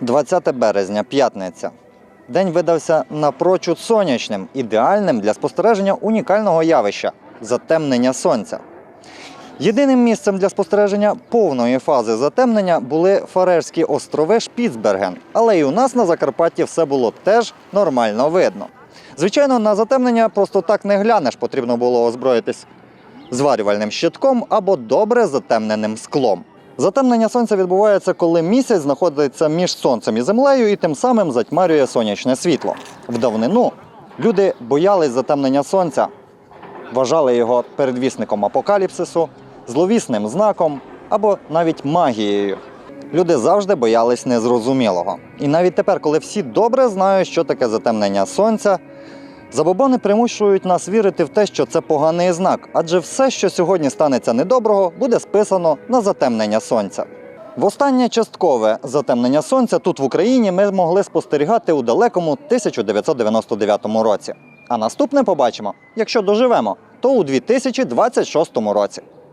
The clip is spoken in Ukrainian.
20 березня, п'ятниця. День видався напрочуд сонячним, ідеальним для спостереження унікального явища затемнення сонця. Єдиним місцем для спостереження повної фази затемнення були Фарерські острови Шпіцберген, але і у нас на Закарпатті все було теж нормально видно. Звичайно, на затемнення просто так не глянеш, потрібно було озброїтись зварювальним щитком або добре затемненим склом. Затемнення сонця відбувається, коли місяць знаходиться між сонцем і землею і тим самим затьмарює сонячне світло. В давнину люди боялись затемнення сонця, вважали його передвісником апокаліпсису, зловісним знаком або навіть магією. Люди завжди боялись незрозумілого. І навіть тепер, коли всі добре знають, що таке затемнення сонця, забобони примушують нас вірити в те, що це поганий знак, адже все, що сьогодні станеться недоброго, буде списано на затемнення сонця. Востаннє часткове затемнення сонця тут в Україні ми могли спостерігати у далекому 1999 році. А наступне побачимо, якщо доживемо, то у 2026 році.